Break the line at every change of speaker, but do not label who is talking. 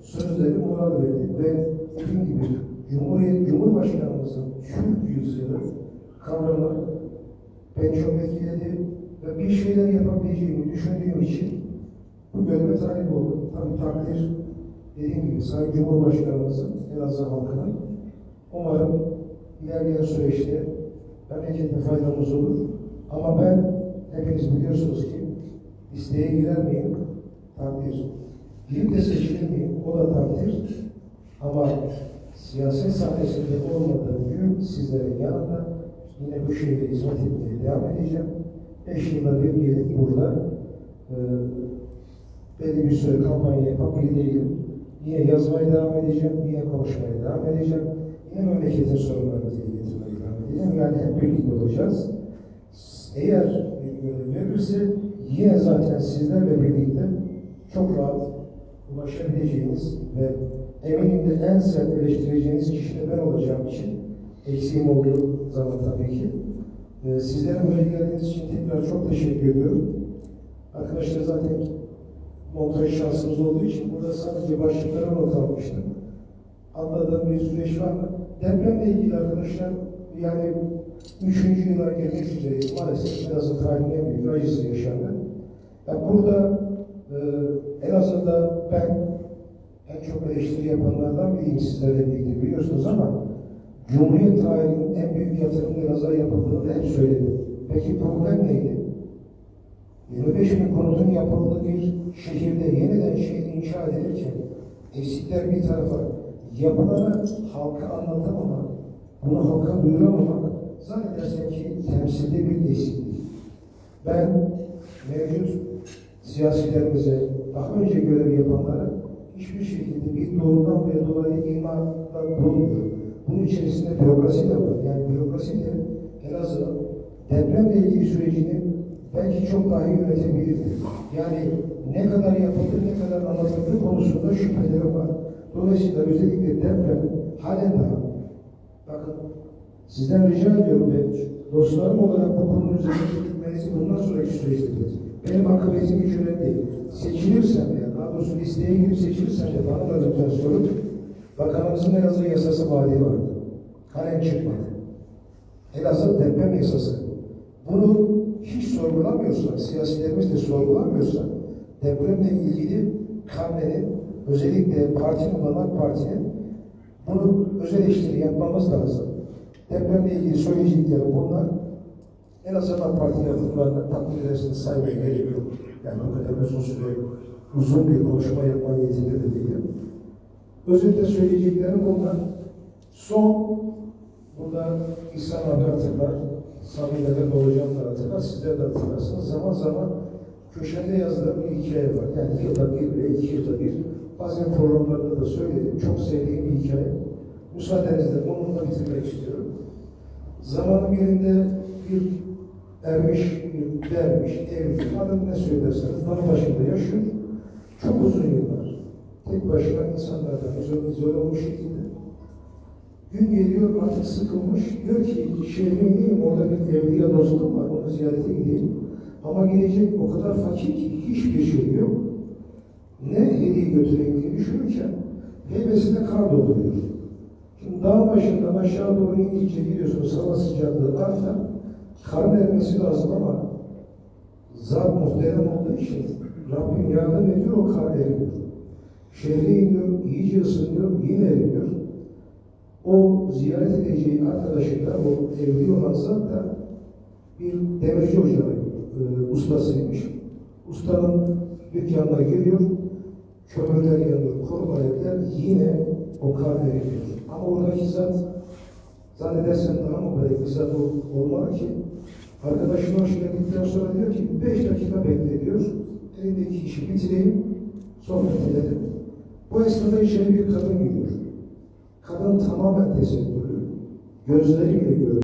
sözleri moral verdi ve dediğim gibi Cumhuriyet Cumhurbaşkanımızın Türk yüzyılı kavramı beni çok etkiledi ve bir şeyler yapabileceğimi düşündüğüm için bu göreve talip oldum. Tabii takdir dediğim gibi Sayın Cumhurbaşkanımızın Elazığ halkının umarım ilerleyen süreçte memlekete faydamız olur. Ama ben hepiniz biliyorsunuz ki listeye girer miyim? Takdir. Bir de seçilir? O da takdir. Ama siyaset sahnesinde olmadığım gün sizlerin yanında yine bu şehirde hizmet etmeye devam edeceğim. Beş yılda bir gelip burada e, belli bir süre kampanya yapabilirim. Yine yazmaya devam edeceğim, yine konuşmaya devam edeceğim. Yine memleketin sorunlarını dile getirmeye devam edeceğim. Yani hep birlikte olacağız. Eğer bir görev verirse yine zaten sizlerle birlikte çok rahat ulaşabileceğiniz ve eminim de en sert eleştireceğiniz kişi de ben olacağım için eksiğim olduğu zaman tabii ki. Ee, sizlerin buraya geldiğiniz için tekrar çok teşekkür ediyorum. Arkadaşlar zaten montaj şansımız olduğu için burada sadece başlıklara not almıştım. Anladığım bir süreç var? Depremle ilgili arkadaşlar yani üçüncü yıla girmek üzereyiz. Maalesef Elazığ tarihinin en büyük acısı yaşandı. Yani burada e, Elazığ'da ben en çok eleştiri yapanlardan biriyim sizlerle birlikte biliyorsunuz ama Cumhuriyet tarihinin en büyük yatırımı Elazığ'a yapıldığını hep söyledim. Peki problem neydi? 25 bin konutun yapıldığı bir şehirde yeniden şehir inşa edilirken eksikler bir tarafa yapılanı halka anlatamamak, bunu halka duyuramamak zannedersem ki temsilde bir eksiklik. Ben mevcut siyasilerimize, daha önce görev yapanlara hiçbir şekilde bir doğrudan veya dolayı imanda bulunmuyorum. Bunun içerisinde bürokrasi de var. Yani bürokrasi de Elazığ'ın depremle ilgili sürecini belki çok daha iyi yönetebilirdi. Yani ne kadar yapıldı, ne kadar anlatıldığı konusunda şüphelerim var. Dolayısıyla özellikle deprem halen daha bakın sizden rica ediyorum ve dostlarım olarak bu konunun üzerinde gitmenizi bundan sonraki süreçte benim hiç önemli değil. Seçilirsem ya, daha doğrusu listeye girip seçilirsem de bana da sorun. Bakanımızın Elazığ yasası vaadi vardı. Halen çıkmadı. Elazığ deprem yasası. Bunu hiç sorgulamıyorsa, siyasilerimiz de sorgulamıyorsa depremle ilgili karnenin özellikle partinin olan AK Parti'nin bunu özel eleştiri yapmamız lazım. Depremle ilgili söyleyeceklerim bunlar. En azından parti yatırımlarını takdir edersiniz saymaya gerek yok. Yani bu kadar uzun süre uzun bir konuşma yapma niyetinde de değilim. Özetle söyleyeceklerim bunlar. Son, burada İhsan abi hatırlar, Sami'de Doğucan da hatırlar, sizler de hatırlarsınız. Zaman zaman köşede yazdığım bir hikaye var. Yani yılda bir ve iki yılda bir. Bazen programlarda da söyledim. Çok sevdiğim bir hikaye. Müsaadenizle bununla bitirmek istiyorum. Zamanın birinde bir ermiş, dermiş, evli, adını ne söylerseniz dağ başında yaşıyor. Çok uzun yıllar. Tek başına insanlardan izole, izole olmuş şekilde. Gün geliyor artık sıkılmış. Diyor ki şehre gideyim orada bir evliya dostum var onu ziyarete gideyim. Ama gidecek o kadar fakir ki hiçbir şey yok. Ne hediye götüreyim diye düşünürken heybesine kar dolduruyor. Şimdi dağ başından aşağı doğru indikçe biliyorsunuz hava sıcaklığı artar. Karın ermesi lazım ama zat muhterem olduğu için Rabbim yardım ediyor o kar erimiyor. Şehre iniyor, iyice ısınıyor, yine erimiyor. O ziyaret edeceği arkadaşı da o evli olan zat da bir demirci ocağı e, ustasıymış. Ustanın dükkanına giriyor, kömürler yanıyor, koruma etler, yine o kar erimiyor. Ama oradaki zat zannedersen daha bir zat ol- olmalı ki arkadaşına hoş geldikten sonra diyor ki beş dakika bekle diyor. Elindeki işi bitireyim, sohbet edelim. Bu esnada içeri bir kadın giriyor. Kadın tamamen tesettürlü. Gözleriyle görüyor.